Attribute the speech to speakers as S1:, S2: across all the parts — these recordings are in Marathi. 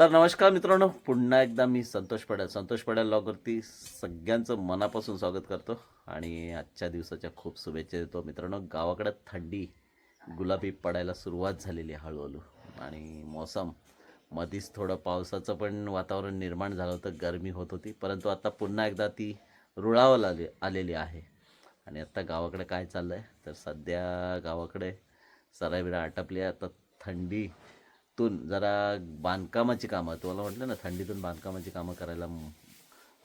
S1: तर नमस्कार मित्रांनो पुन्हा एकदा मी संतोष पडेल. संतोष पडेल लॉगवरती सगळ्यांचं मनापासून स्वागत करतो आणि आजच्या दिवसाच्या खूप शुभेच्छा देतो. मित्रांनो गावाकडे थंडी गुलाबी पडायला सुरुवात झालेली आहे हळूहळू. आणि मौसम मधीच थोडं पावसाचं पण वातावरण निर्माण झालं होतं गरमी होत होती. परंतु आता पुन्हा एकदा ती रुळावं आले आलेली आहे. आणि आत्ता गावाकडे काय चाललं आहे तर सध्या गावाकडे सराबिरा आटपली आहे. आता थंडी थंडीतून जरा बांधकामाची कामं तुम्हाला म्हटलं ना थंडीतून बांधकामाची कामं करायला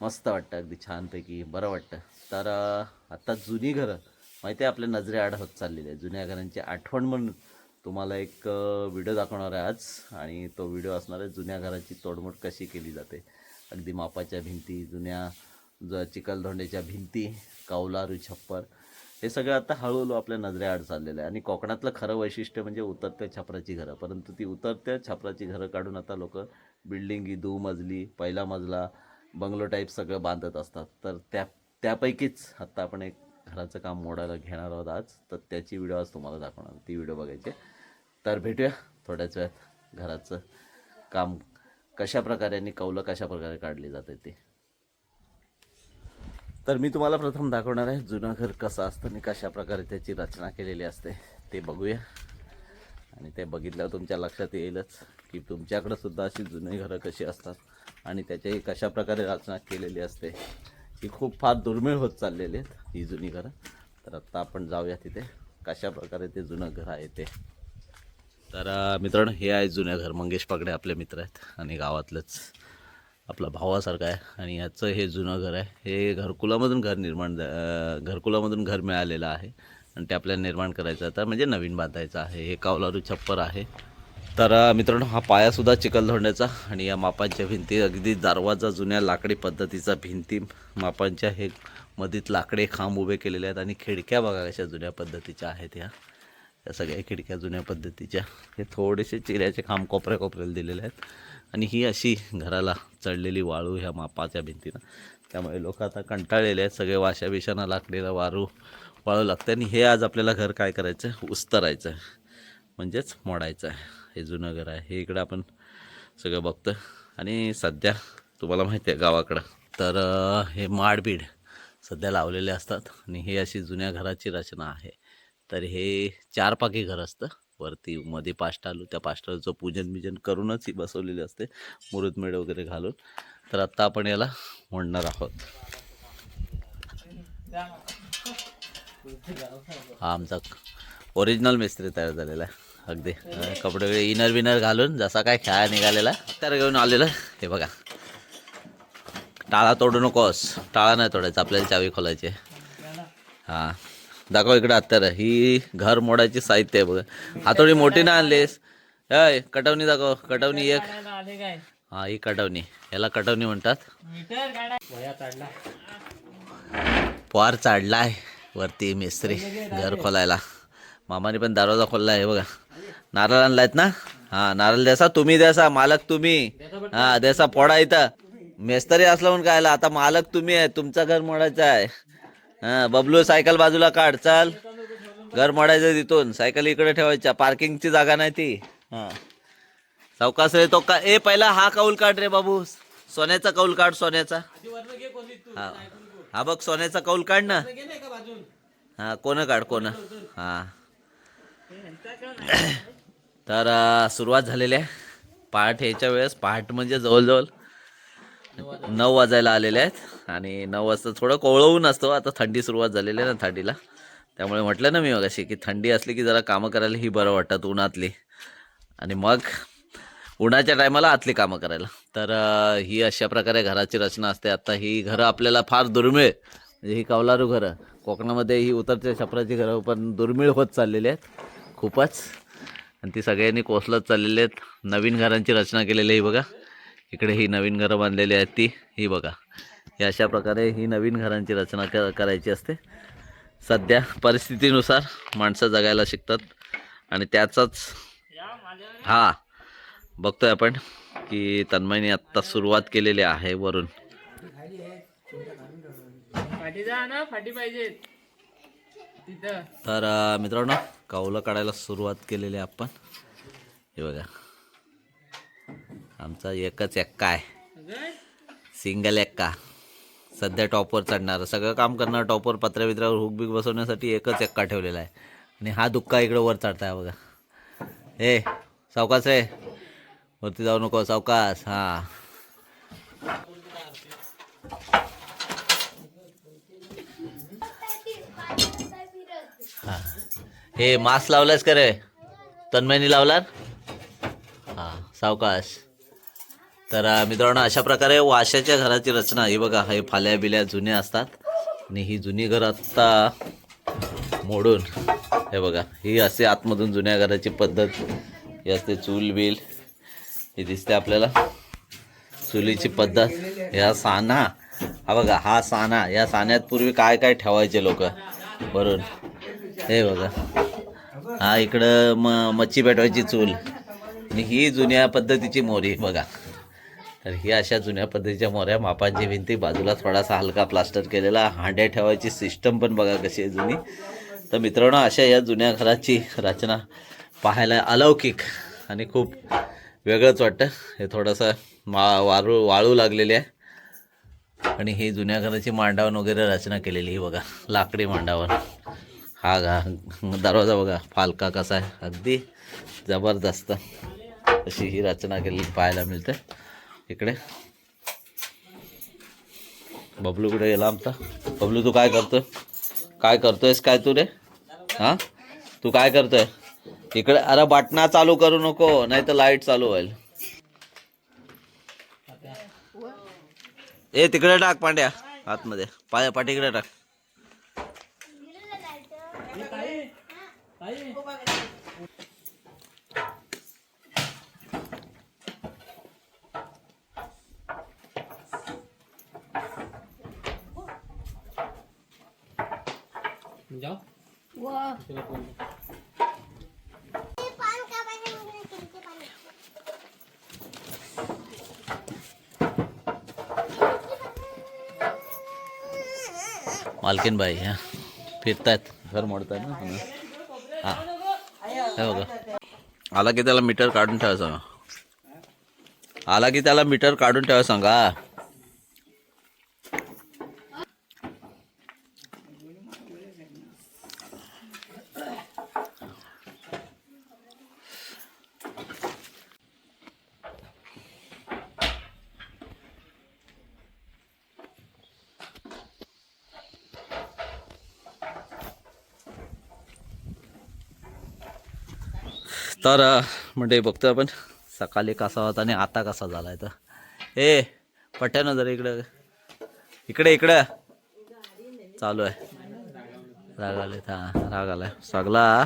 S1: मस्त वाटतं अगदी छानपैकी बरं वाटतं. तर आत्ता जुनी घरं माहिती आहे आपल्या नजरे आड होत चाललेली आहे जुन्या घरांची आठवण म्हणून तुम्हाला एक व्हिडिओ दाखवणार आहे आज. आणि तो व्हिडिओ असणार आहे जुन्या घराची तोडमोड कशी केली जाते. अगदी मापाच्या भिंती जुन्या ज चिखलधोंड्याच्या भिंती कौलारू छप्पर. हे सगळं आता हळूहळू आपल्या नजरेआड चाललेलं आहे. आणि कोकणातलं खरं वैशिष्ट्य म्हणजे उतरत्या छपराची घरं. परंतु ती उतरत्या छपराची घरं काढून आता लोक बिल्डिंगी दुमजली पहिला मजला बंगलो टाईप सगळं बांधत असतात. तर त्या त्यापैकीच आत्ता आपण एक घराचं काम मोडायला घेणार आहोत आज. तर त्याची व्हिडिओ आज तुम्हाला दाखवणार ती व्हिडिओ बघायची तर भेटूया थोड्याच वेळात. घराचं काम कशा प्रकारे आणि कौलं कशा प्रकारे काढली जाते ते. तर मी तुम्हाला प्रथम दाखवणार आहे जुनं घर कसं असतं आणि कशा प्रकारे त्याची रचना केलेली असते. ते बघूया. आणि ते बघितल्यावर तुमच्या लक्षात येईलच की तुमच्याकडं सुद्धा अशी जुनी घरं कशी असतात आणि त्याच्याही कशा प्रकारे रचना केलेली असते. ही खूप फार दुर्मिळ होत चाललेली आहेत ही जुनी घरं. तर आत्ता आपण जाऊया तिथे कशा प्रकारे ते जुनं घर आहे ते. तर मित्रांनो हे आहे जुनं घर. मंगेश पागडे आपले मित्र आहेत आणि गावातलंच. आपला भावासारखं आहे आणि याचं हे जुनं घर आहे. हे घरकुलामधून घर निर्माण घरकुलामधून घर मिळालेलं आहे. आणि ते आपल्याला निर्माण करायचं आता तर म्हणजे नवीन बांधायचं आहे. हे कावलारू छप्पर आहे. तर मित्रांनो हा पायासुद्धा चिखलधोंड्याचा आणि या मापांच्या भिंती अगदी दरवाजा जुन्या लाकडी पद्धतीचा भिंती. मापांच्या हे मधीत लाकडे खांब उभे केलेले आहेत आणि खिडक्या बघा कशा जुन्या पद्धतीच्या आहेत ह्या. या सगळ्या खिडक्या जुन्या पद्धतीच्या. हे थोडेसे चिऱ्याचे खांब कोपऱ्या कोपऱ्याला दिलेले आहेत. आणि ही अशी घराला चढलेली वाळू ह्या मापाच्या भिंतीनं. त्यामुळे लोक आता कंटाळलेले आहेत. सगळे वाशा बिशाना लाकडीला वारू वाळू लागते आणि हे आज आपल्याला घर काय करायचं आहे उस्तरायचं आहे म्हणजेच मोडायचं आहे हे जुनं घर आहे. हे इकडं आपण सगळं बघतो आणि सध्या तुम्हाला माहिती आहे गावाकडं. तर हे माडबीड सध्या लावलेले असतात. आणि हे अशी जुन्या घराची रचना आहे. तर हे चार पाकी घर असतं. वरती मध्ये पाष्टालू त्या पाष्टालूचं पूजन बिजन करूनच ही बसवलेली असते. मुरुदमेड वगैरे घालून. तर आत्ता आपण याला म्हणणार आहोत. हा आमचा ओरिजिनल मिस्त्री तयार झालेला आहे. अगदी. कपडे वगैरे इनर विनर घालून जसा काय खेळा निघालेला तर घेऊन आलेलं. हे बघा. टाळा तोडू नकोस. टाळा नाही तोडायचा. आपल्याला चावी खोलायची हां हा. दाखव इकडे हत्यार ही घर मोडायची साहित्य आहे बघा. हातोडी मोठी ना आणलीस? अय कटवणी दाखव. कटवणी एक. हा ही कटवणी. याला कटवणी म्हणतात. पार चाडलाय वरती मिस्त्री घर खोलायला. मामाने पण दरवाजा खोलला आहे बघा. नारळ आणलायत ना? हा नारळ द्यासा तुम्ही द्यासा मालक तुम्ही. हा द्यासा पोडा इथं. मेस्तरी असलं म्हणून कायला आता मालक तुम्ही आहे. तुमचं घर मोडायचं आहे. हा बबलू सायकल बाजूला काढ चाल. घर मोडायचं तिथून. सायकल इकडे ठेवायच्या. पार्किंगची जागा नाही ती. हा. सावकास रे तो का ए पहिला हा कौल काढ रे बाबू. सोन्याचा कौल काढ सोन्याचा. हा. हा बघ सोन्याचा कौल काढ ना. हा कोण काढ कोण? हा. तर सुरुवात झालेली आहे. पहाट ह्याच्या वेळेस. पहाट म्हणजे जवळजवळ नऊ वाजायला आलेले आहेत. आणि नऊ वाजता थोडं कोवळवून असतो. आता थंडी सुरुवात झालेली आहे ना थंडीला. त्यामुळे म्हटलं ना मी मग अशी की थंडी असली की जरा कामं करायला ही बरं वाटतात उन्हातली. आणि मग उन्हाच्या टायमाला आतली कामं करायला. तर ही अशा प्रकारे घराची रचना असते. आता ही घरं आपल्याला फार दुर्मिळ. म्हणजे ही कौलारू घरं. कोकणामध्ये ही उतरच्या छपराची घरं पण दुर्मिळ होत चाललेली आहेत. खूपच. आणि ती सगळ्यांनी कोसलत चाललेली आहेत. नवीन घरांची रचना केलेली आहे ही बघा. इकडे ही नवीन घरं बांधलेली आहेत ती. ही बघा. ही अशा प्रकारे ही नवीन घरांची रचना क करायची असते. सध्या परिस्थितीनुसार माणसं जगायला शिकतात. आणि त्याचाच हा बघतोय आपण की तन्मयने आत्ता सुरुवात केलेली आहे वरून.
S2: फाटी जा ना फाटी पाहिजे. तिथं.
S1: तर मित्रांनो कौलं काढायला सुरुवात केलेली आपण. हे बघा. आमचा एकच एक्का आहे. सिंगल एक्का. सध्या टॉपवर चढणार. सगळं काम करणार टॉपवर पत्र्यावित्रावर हुक बिक बसवण्यासाठी एकच एक्का ठेवलेला आहे. आणि हा दुक्का इकडं वर चढताय बघा. ए सावकाश रे. वरती जाऊ नको सावकाश. हा. हा. हे मास्क लावलास का रे? तन्मयनी लावला हा सावकाश. तर मित्रांनो अशा प्रकारे वाशाच्या घराची रचना ही बघा हे फाल्या बिल्या जुन्या असतात. आणि ही जुनी घर आत्ता मोडून हे बघा ही असे आतमधून जुन्या घराची पद्धत. ही असते चूल बिल. ही दिसते आपल्याला. चुलीची पद्धत. या साना. हा बघा हा साना. या साण्यात पूर्वी काय काय ठेवायचे लोक? बरोबर हे बघा. हा इकडं म मच्छी पेटवायची चूल. आणि ही जुन्या पद्धतीची मोरी बघा. तर ही अशा जुन्या पद्धतीच्या मोऱ्या मापांची भिंती बाजूला थोडासा हलका प्लास्टर केलेला हांड्या ठेवायची सिस्टम पण बघा कशी आहे जुनी. तर मित्रांनो अशा या जुन्या घराची रचना पाहायला अलौकिक आणि खूप वेगळंच वाटतं. हे थोडंसं मा वाळू वाळू लागलेली आहे. आणि ही जुन्या घराची मांडावण वगैरे रचना केलेली ही बघा लाकडी मांडावण हा घा दरवाजा बघा फालका कसा आहे. अगदी जबरदस्त अशी ही रचना केलेली पाहायला मिळते. इकडे. बबलू कुठे गेला आमचा? बबलू तू काय करतोय? काय करतोयस काय तू रे? हा? तू काय करतोय? इकडे अरे बटना चालू करू नको नाही तर लाइट चालू होईल. ए तिकडे टाक पांड्या आतमध्ये. पाय पाठीकडे टाक.
S2: तुला फोन
S1: मालकीन बाई हा. फिरतायत घर मोडतायत ना हा. हे बघा. आला की त्याला मीटर काढून ठेवा सांगा. आला की त्याला मीटर काढून ठेवा सांगा. तर म्हणजे बघतो आपण. सकाळी कसा होता आणि आता कसा झाला आहे तर. ए पट्ट्यानं जरा इकडं. इकडे इकडं. चालू आहे. राग आले हा राग आलाय. सगळा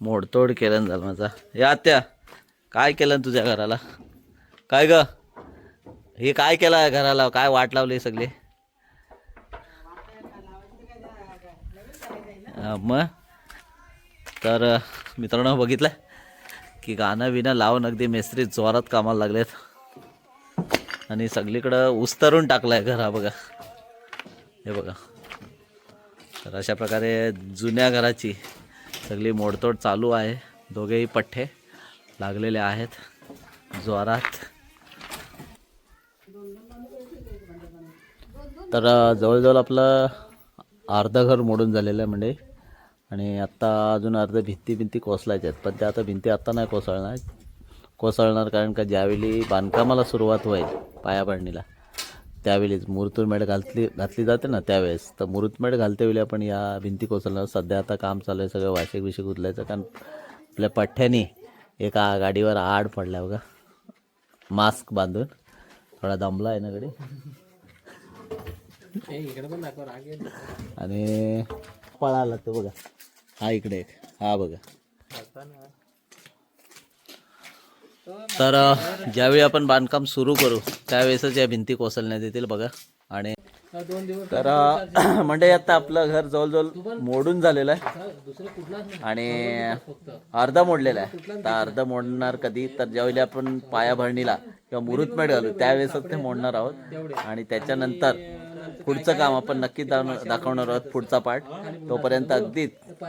S1: मोडतोड केलं ना झालं माझा. या आत्या काय केलं तुझ्या घराला? काय ग? हे काय केलं आहे घराला? काय वाट लावली सगळी? मग? तर मित्रांनो बघितलं की गाणं विणं लावून अगदी मेस्त्री जोरात कामाला लागलेत. आणि सगळीकडं उस्तरून टाकलाय घर हा बघा. हे बघा. तर अशा प्रकारे जुन्या घराची सगळी मोडतोड चालू आहे. दोघेही पठ्ठे लागलेले आहेत. जोरात. तर जवळजवळ आपलं अर्धं घर मोडून झालेलं आहे म्हणजे आणि आत्ता अजून अर्ध्या भिंती भिंती कोसलायच्या आहेत. पण त्या आता भिंती आत्ता नाही कोसळणार. कोसळणार कारण का ज्यावेळी बांधकामाला सुरुवात होईल पायाभरणीला त्यावेळीच मुहूर्तमेढ घातली घातली जाते ना त्यावेळेस. तर मुहूर्तमेढ घालते वेळी आपण या भिंती कोसळणार. सध्या आता काम चालू आहे सगळं वाशिक बिशिक उचलायचं. कारण आपल्या पठ्ठ्यानी एका गाडीवर आड पडल्या बघा. मास्क बांधून. थोडा दमला आहे ना
S2: येईल.
S1: आणि पळाला तो बघा. हा इकडे एक. हा बघा. तर ज्यावेळी आपण बांधकाम सुरू करू त्यावेळेसच या भिंती कोसळण्यात येतील बघा. आणि तर म्हणजे आता आपलं घर जवळजवळ मोडून झालेलं आहे. आणि
S2: फक्त
S1: अर्ध मोडलेलं आहे. तर अर्ध मोडणार कधी तर ज्यावेळी आपण पायाभरणीला किंवा मुहूर्तमेढ घालू त्यावेळेसच ते मोडणार आहोत. आणि त्याच्यानंतर पुढचं काम आपण नक्की दाखवणार आहोत पुढचा पार्ट तोपर्यंत अगदीच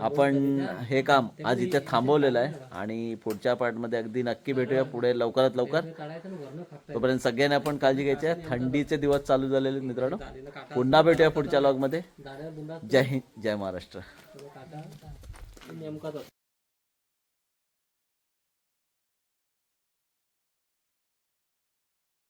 S1: आपण हे काम आज इथे थांबवलेलं आहे आणि पुढच्या पार्टमध्ये अगदी नक्की भेटूया. पुढे लवकरात लवकर. तोपर्यंत सगळ्यांनी आपण काळजी घ्यायची आहे. थंडीचे दिवस चालू झालेले मित्रांनो. पुन्हा भेटूया पुढच्या लॉगमध्ये जय हिंद जय महाराष्ट्र.